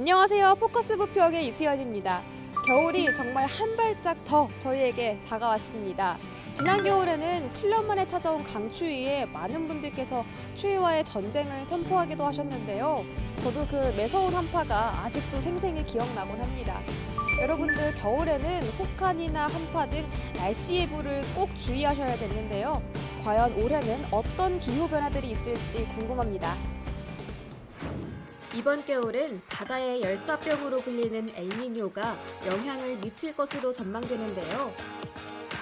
안녕하세요. 포커스 부평의 이수연입니다. 겨울이 정말 한 발짝 더 저희에게 다가왔습니다. 지난 겨울에는 7년 만에 찾아온 강추위에 많은 분들께서 추위와의 전쟁을 선포하기도 하셨는데요. 저도 그 매서운 한파가 아직도 생생히 기억나곤 합니다. 여러분들 겨울에는 혹한이나 한파 등 날씨 예보를 꼭 주의하셔야 되는데요. 과연 올해는 어떤 기후 변화들이 있을지 궁금합니다. 이번 겨울은 바다의 열사병으로 불리는 엘니뇨가 영향을 미칠 것으로 전망되는데요.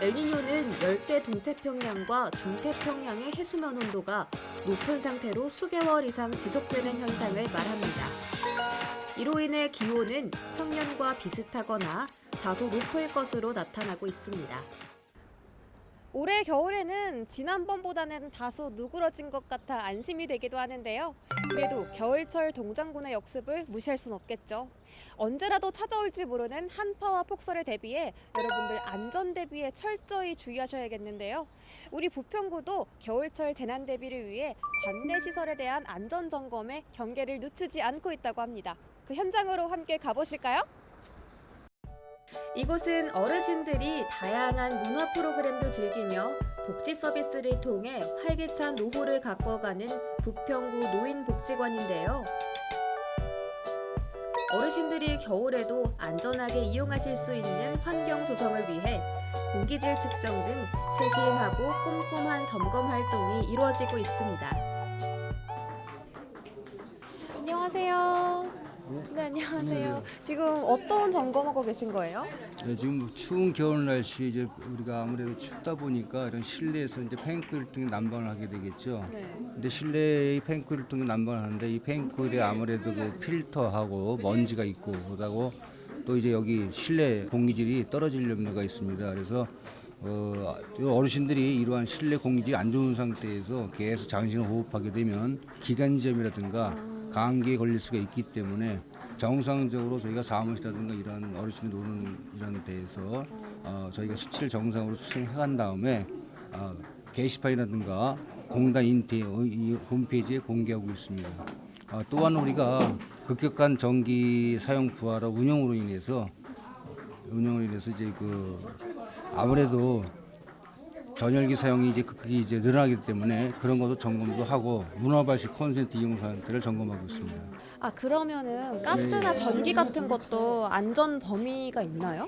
엘니뇨는 열대 동태평양과 중태평양의 해수면 온도가 높은 상태로 수개월 이상 지속되는 현상을 말합니다. 이로 인해 기온은 평년과 비슷하거나 다소 높을 것으로 나타나고 있습니다. 올해 겨울에는 지난번보다는 다소 누그러진 것 같아 안심이 되기도 하는데요. 그래도 겨울철 동장군의 역습을 무시할 순 없겠죠. 언제라도 찾아올지 모르는 한파와 폭설에 대비해 여러분들 안전 대비에 철저히 주의하셔야겠는데요. 우리 부평구도 겨울철 재난 대비를 위해 관내 시설에 대한 안전 점검에 경계를 늦추지 않고 있다고 합니다. 그 현장으로 함께 가보실까요? 이곳은 어르신들이 다양한 문화 프로그램도 즐기며 복지 서비스를 통해 활기찬 노후를 가꿔가는 부평구 노인복지관인데요. 어르신들이 겨울에도 안전하게 이용하실 수 있는 환경 조성을 위해 공기질 측정 등 세심하고 꼼꼼한 점검 활동이 이루어지고 있습니다. 안녕하세요. 네, 안녕하세요. 지금 어떤 점검하고 계신 거예요? 네, 지금 추운 겨울 날씨 이제 우리가 아무래도 춥다 보니까 이런 실내에서 이제 팬코일을 통해 난방을 하게 되겠죠. 네. 근데 실내의 팬코일을 통해 난방을 하는데 이 팬코일에 아무래도 그 필터하고 먼지가 있고 그러다고 또 이제 여기 실내 공기질이 떨어질 염려가 있습니다. 그래서 어, 어르신들이 이러한 실내 공기질이 안 좋은 상태에서 계속 장시간 호흡하게 되면 기관지염이라든가 감기에 걸릴 수가 있기 때문에 정상적으로 저희가 사무실이라든가 이런 어르신이 노는 이런 데에서 어, 저희가 수치를 정상으로 수행해간 다음에 어, 게시판이라든가 공단 인테 어, 이 홈페이지에 공개하고 있습니다. 어, 또한 우리가 급격한 전기 사용 부하라 운영으로 인해서 운영으로 인해서 이제 그 아무래도 전열기 사용이 이제 극히 이제 늘어나기 때문에 그런 것도 점검도 하고 문화발식 콘센트 이용 상태를 점검하고 있습니다. 아 그러면은 가스나 전기 같은 것도 안전 범위가 있나요?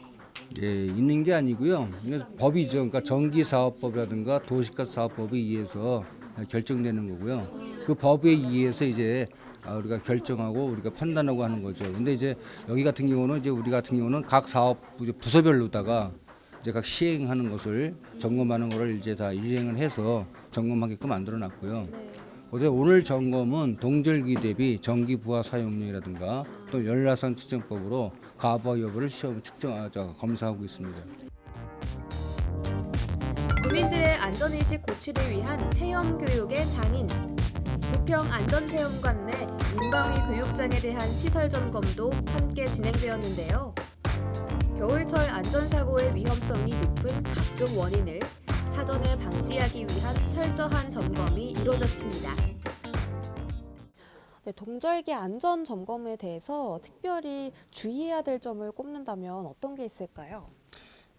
예, 있는 게 아니고요. 이게 법이죠. 그러니까 전기 사업법이라든가 도시가스 사업법에 의해서 결정되는 거고요. 그 법에 의해서 이제 아, 우리가 결정하고 우리가 판단하고 하는 거죠. 근데 이제 여기 같은 경우는 이제 우리 같은 경우는 각 사업 부서별로다가 이제 각 시행하는 것을 점검하는 거를 이제 다 일행을 해서 점검하게끔 만들어 놨고요. 근데 오늘 점검은 동절기 대비 전기 부하 사용량이라든가 또 열나산 측정법으로 가부하 여부를 시험 측정 아, 저, 검사하고 있습니다. 국민들의 안전의식 고취를 위한 체험 교육의 장인 부평 안전체험관 내 민방위 교육장에 대한 시설 점검도 함께 진행되었는데요. 겨울철 안전사고의 위험성이 높은 각종 원인을 사전에 방지하기 위한 철저한 점검이 이루어졌습니다. 네, 동절기 안전 점검에 대해서 특별히 주의해야 될 점을 꼽는다면 어떤 게 있을까요?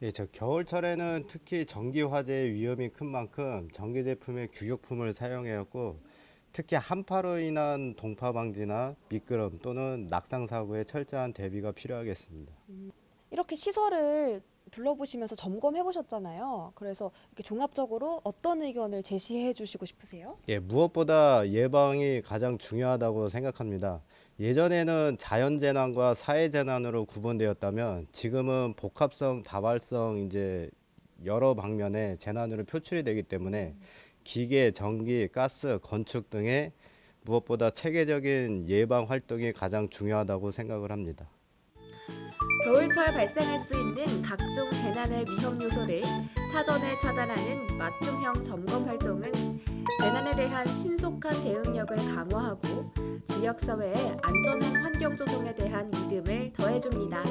예, 저 겨울철에는 특히 전기 화재의 위험이 큰 만큼 전기 제품의 규격품을 사용해왔고 특히 한파로 인한 동파 방지나 미끄럼 또는 낙상 사고에 철저한 대비가 필요하겠습니다. 이렇게 시설을 둘러보시면서 점검해 보셨잖아요. 그래서 이렇게 종합적으로 어떤 의견을 제시해 주시고 싶으세요? 예, 무엇보다 예방이 가장 중요하다고 생각합니다. 예전에는 자연 재난과 사회 재난으로 구분되었다면 지금은 복합성, 다발성 이제 여러 방면의 재난으로 표출이 되기 때문에 기계, 전기, 가스, 건축 등의 무엇보다 체계적인 예방 활동이 가장 중요하다고 생각을 합니다. 겨울철 발생할 수 있는 각종 재난의 위험 요소를 사전에 차단하는 맞춤형 점검 활동은 재난에 대한 신속한 대응력을 강화하고 지역 사회의 안전한 환경 조성에 대한 믿음을 더해줍니다.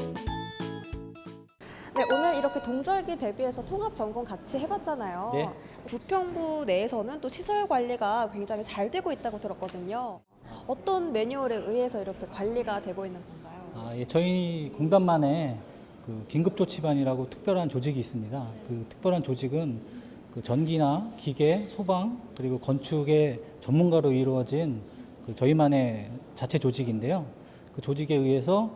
네, 오늘 이렇게 동절기 대비해서 통합 점검 같이 해봤잖아요. 네. 부평구 내에서는 또 시설 관리가 굉장히 잘 되고 있다고 들었거든요. 어떤 매뉴얼에 의해서 이렇게 관리가 되고 있는 건가요? 아, 예, 저희 공단만의 그 긴급조치반이라고 특별한 조직이 있습니다. 그 특별한 조직은 그 전기나 기계, 소방 그리고 건축의 전문가로 이루어진 그 저희만의 자체 조직인데요. 그 조직에 의해서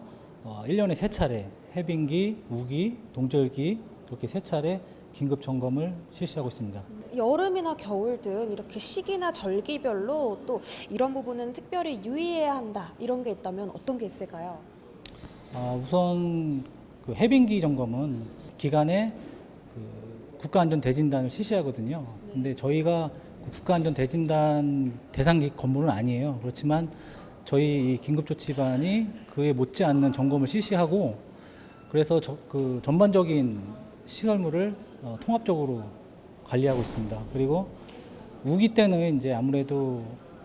어, 1년에 세 차례 해빙기, 우기, 동절기 이렇게 세 차례 긴급 점검을 실시하고 있습니다. 여름이나 겨울 등 이렇게 시기나 절기별로 또 이런 부분은 특별히 유의해야 한다 이런 게 있다면 어떤 게 있을까요? 아, 우선 그 해빙기 점검은 기간에 그 국가안전대진단을 실시하거든요. 근데 저희가 그 국가안전대진단 대상 기- 건물은 아니에요. 그렇지만 저희 이 긴급조치반이 그에 못지않는 점검을 실시하고 그래서 저, 그 전반적인 시설물을 어, 통합적으로 관리하고 있습니다. 그리고 우기 때는 이제 아무래도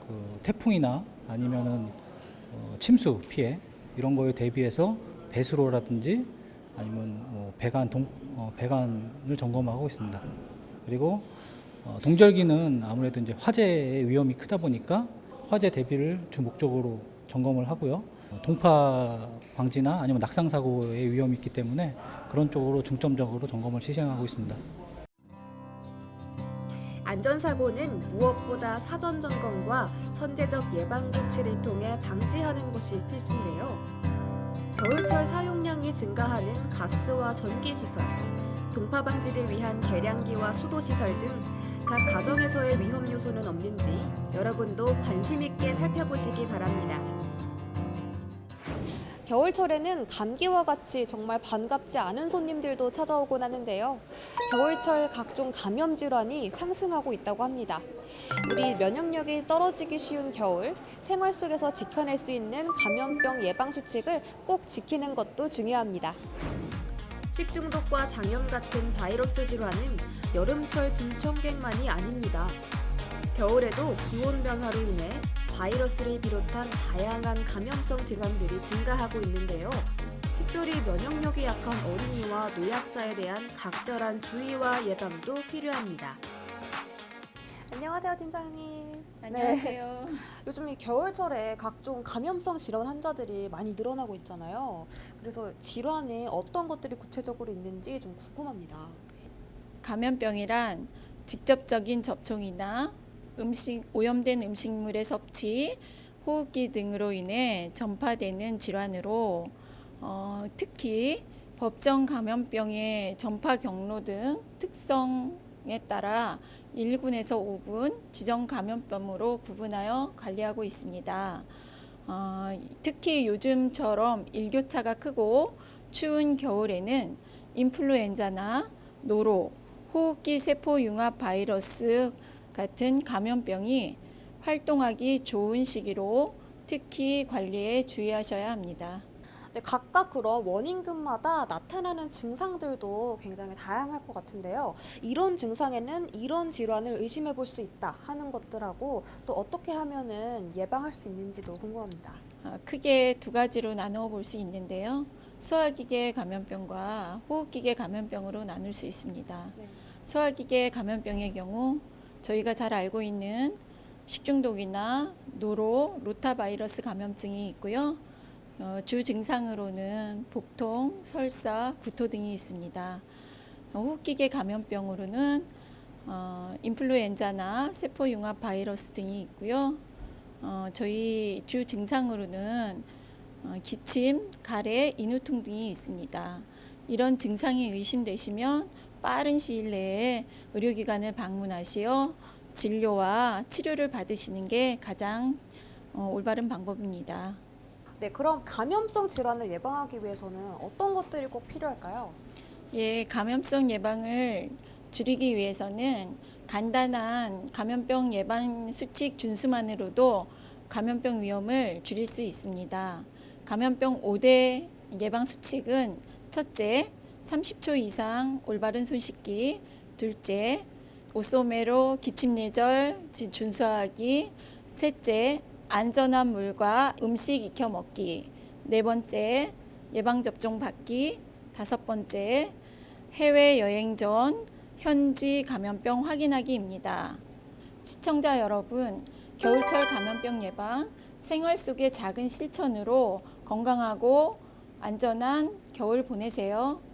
그 태풍이나 아니면은 어, 침수 피해 이런 거에 대비해서 배수로라든지 아니면 뭐 배관 동 어, 배관을 점검하고 있습니다. 그리고 어, 동절기는 아무래도 이제 화재의 위험이 크다 보니까 화재 대비를 주 목적으로 점검을 하고요. 어, 동파 방지나 아니면 낙상 사고의 위험이 있기 때문에 그런 쪽으로 중점적으로 점검을 실시하고 있습니다. 안전사고는 무엇보다 사전 점검과 선제적 예방 조치를 통해 방지하는 것이 필수인데요. 겨울철 사용량이 증가하는 가스와 전기 시설, 동파 방지를 위한 계량기와 수도 시설 등 각 가정에서의 위험 요소는 없는지 여러분도 관심 있게 살펴보시기 바랍니다. 겨울철에는 감기와 같이 정말 반갑지 않은 손님들도 찾아오곤 하는데요. 겨울철 각종 감염 질환이 상승하고 있다고 합니다. 우리 면역력이 떨어지기 쉬운 겨울, 생활 속에서 지켜낼 수 있는 감염병 예방 수칙을 꼭 지키는 것도 중요합니다. 식중독과 장염 같은 바이러스 질환은 여름철 빈청객만이 아닙니다. 겨울에도 기온 변화로 인해 바이러스를 비롯한 다양한 감염성 질환들이 증가하고 있는데요. 특별히 면역력이 약한 어린이와 노약자에 대한 각별한 주의와 예방도 필요합니다. 안녕하세요, 팀장님. 안녕하세요. 네. 요즘 이 겨울철에 각종 감염성 질환 환자들이 많이 늘어나고 있잖아요. 그래서 질환에 어떤 것들이 구체적으로 있는지 좀 궁금합니다. 감염병이란 직접적인 접촉이나 음식 오염된 음식물의 섭취, 호흡기 등으로 인해 전파되는 질환으로 어, 특히 법정 감염병의 전파 경로 등 특성에 따라 1군에서 5군 지정 감염병으로 구분하여 관리하고 있습니다. 어, 특히 요즘처럼 일교차가 크고 추운 겨울에는 인플루엔자나 노로, 호흡기 세포 융합 바이러스 같은 감염병이 활동하기 좋은 시기로 특히 관리에 주의하셔야 합니다. 네, 각각 그런 원인균마다 나타나는 증상들도 굉장히 다양할 것 같은데요. 이런 증상에는 이런 질환을 의심해 볼 수 있다 하는 것들하고 또 어떻게 하면은 예방할 수 있는지도 궁금합니다. 아, 크게 두 가지로 나누어 볼 수 있는데요. 소화기계 감염병과 호흡기계 감염병으로 나눌 수 있습니다. 네. 소화기계 감염병의 경우 저희가 잘 알고 있는 식중독이나 노로, 로타바이러스 감염증이 있고요. 어, 주 증상으로는 복통, 설사, 구토 등이 있습니다. 어, 호흡기계 감염병으로는 어, 인플루엔자나 세포융합 바이러스 등이 있고요. 어, 저희 주 증상으로는 어, 기침, 가래, 인후통 등이 있습니다. 이런 증상이 의심되시면 빠른 시일 내에 의료기관을 방문하시어 진료와 치료를 받으시는 게 가장 어, 올바른 방법입니다. 네, 그럼 감염성 질환을 예방하기 위해서는 어떤 것들이 꼭 필요할까요? 예, 감염성 예방을 줄이기 위해서는 간단한 감염병 예방 수칙 준수만으로도 감염병 위험을 줄일 수 있습니다. 감염병 5대 예방 수칙은 첫째, 30초 이상 올바른 손 씻기, 둘째, 오소메로 기침 예절 준수하기, 셋째, 안전한 물과 음식 익혀 먹기, 네 번째, 예방 접종 받기, 다섯 번째, 해외 여행 전 현지 감염병 확인하기입니다. 시청자 여러분, 겨울철 감염병 예방 생활 속의 작은 실천으로 건강하고 안전한 겨울 보내세요.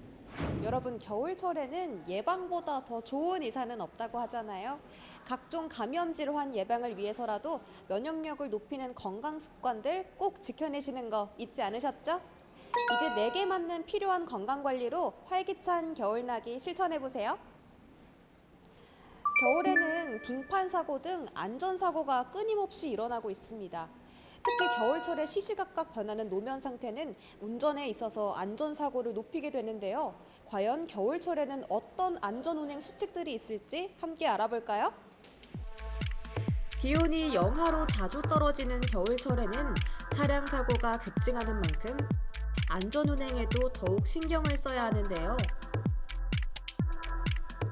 여러분 겨울철에는 예방보다 더 좋은 의사는 없다고 하잖아요. 각종 감염 질환 예방을 위해서라도 면역력을 높이는 건강 습관들 꼭 지켜내시는 거 잊지 않으셨죠? 이제 내게 맞는 필요한 건강 관리로 활기찬 겨울나기 실천해 보세요. 겨울에는 빙판 사고 등 안전 사고가 끊임없이 일어나고 있습니다. 특히 겨울철에 시시각각 변하는 노면 상태는 운전에 있어서 안전 사고를 높이게 되는데요. 과연 겨울철에는 어떤 안전 운행 수칙들이 있을지 함께 알아볼까요? 기온이 영하로 자주 떨어지는 겨울철에는 차량 사고가 급증하는 만큼 안전 운행에도 더욱 신경을 써야 하는데요.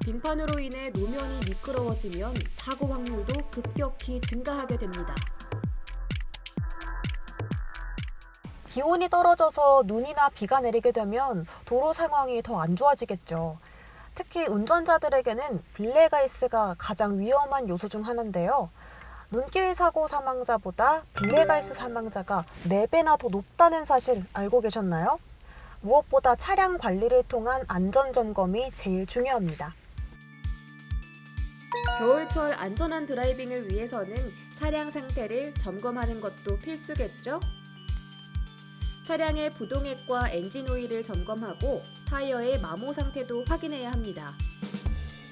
빙판으로 인해 노면이 미끄러워지면 사고 확률도 급격히 증가하게 됩니다. 기온이 떨어져서 눈이나 비가 내리게 되면 도로 상황이 더 안 좋아지겠죠. 특히 운전자들에게는 빌레가이스가 가장 위험한 요소 중 하나인데요. 눈길 사고 사망자보다 빌레가이스 사망자가 4배나 더 높다는 사실 알고 계셨나요? 무엇보다 차량 관리를 통한 안전 점검이 제일 중요합니다. 겨울철 안전한 드라이빙을 위해서는 차량 상태를 점검하는 것도 필수겠죠? 차량의 부동액과 엔진 오일을 점검하고 타이어의 마모 상태도 확인해야 합니다.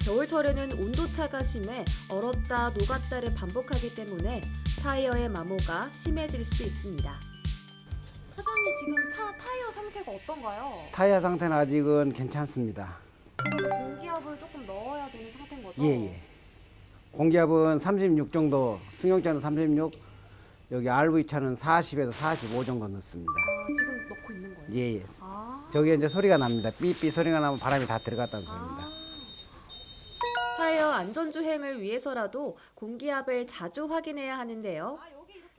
겨울철에는 온도차가 심해 얼었다 녹았다를 반복하기 때문에 타이어의 마모가 심해질 수 있습니다. 사장님 지금 차 타이어 상태가 어떤가요? 타이어 상태는 아직은 괜찮습니다. 공기압을 조금 넣어야 되는 상태인 거죠? 예, 예. 공기압은 36 정도, 승용차는 36, 여기 RV차는 40에서 45 정도 넣습니다. 아? 예, 예. 아, 저기 이제 소리가 납니다. 삐삐 소리가 나면 바람이 다 들어갔다는 소리입니다. 타이어 안전주행을 위해서라도 공기압을 자주 확인해야 하는데요.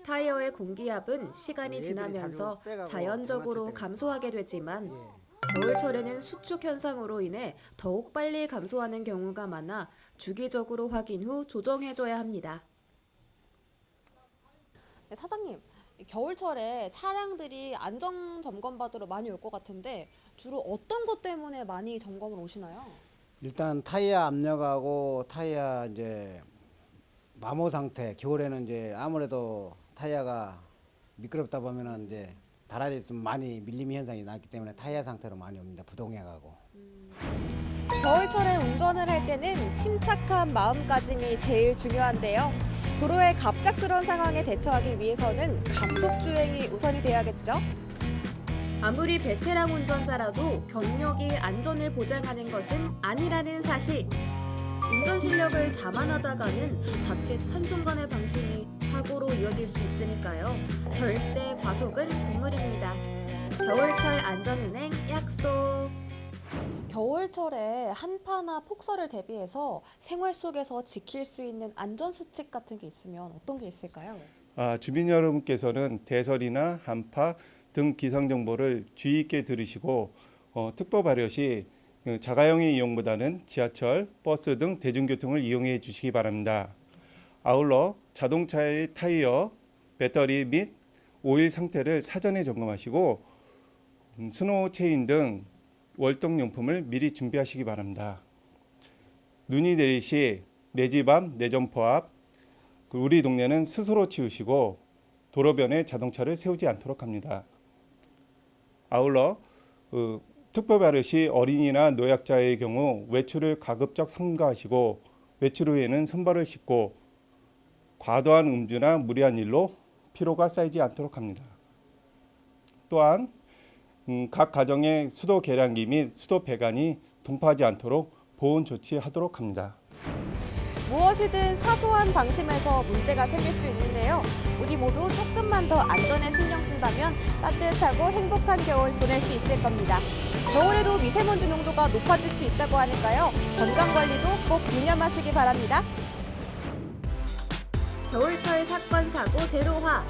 타이어의 공기압은 시간이 애들이 지나면서 자연적으로 감소하게 되지만 예. 겨울철에는 수축 현상으로 인해 더욱 빨리 감소하는 경우가 많아 주기적으로 확인 후 조정해줘야 합니다. 네, 사장님 겨울철에 차량들이 안전 점검 받으러 많이 올 것 같은데 주로 어떤 것 때문에 많이 점검을 오시나요? 일단 타이어 압력하고 타이어 이제 마모 상태, 겨울에는 이제 아무래도 타이어가 미끄럽다 보면은 이제 달아져 있으면 많이 밀림 현상이 나기 때문에 타이어 상태로 많이 옵니다. 부동해가고. 겨울철에 운전을 할 때는 침착한 마음가짐이 제일 중요한데요. 도로의 갑작스러운 상황에 대처하기 위해서는 감속 주행이 우선이 돼야겠죠. 아무리 베테랑 운전자라도 경력이 안전을 보장하는 것은 아니라는 사실. 운전 실력을 자만하다가는 자칫 한순간의 방심이 사고로 이어질 수 있으니까요. 절대 과속은 금물입니다. 겨울철 안전운행 약속. 겨울철에 한파나 폭설을 대비해서 생활 속에서 지킬 수 있는 안전 수칙 같은 게 있으면 어떤 게 있을까요? 아, 주민 여러분께서는 대설이나 한파 등 기상 정보를 주의 있게 들으시고 어, 특보 발효 시그 자가용의 이용보다는 지하철, 버스 등 대중교통을 이용해 주시기 바랍니다. 아울러 자동차의 타이어, 배터리 및 오일 상태를 사전에 점검하시고 음, 스노우 체인 등 월동 용품을 미리 준비하시기 바랍니다. 눈이 내릴 시 내 집 앞, 내 점포 앞, 그 우리 동네는 스스로 치우시고 도로변에 자동차를 세우지 않도록 합니다. 아울러 그 특별 발효 시 어린이나 노약자의 경우 외출을 가급적 삼가하시고 외출 후에는 손발을 씻고 과도한 음주나 무리한 일로 피로가 쌓이지 않도록 합니다. 또한 음, 각 가정의 수도 계량기 및 수도 배관이 동파하지 않도록 보온 조치하도록 합니다. 무엇이든 사소한 방심에서 문제가 생길 수 있는데요. 우리 모두 조금만 더 안전에 신경 쓴다면 따뜻하고 행복한 겨울 보낼 수 있을 겁니다. 겨울에도 미세먼지 농도가 높아질 수 있다고 하니까요. 건강 관리도 꼭 유념하시기 바랍니다. 겨울철 사건 사고 제로화.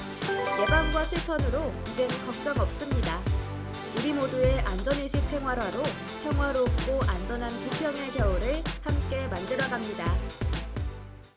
예방과 실천으로 이제는 걱정 없습니다. 우리 모두의 안전의식 생활화로 평화롭고 안전한 부평의 겨울을 함께 만들어갑니다.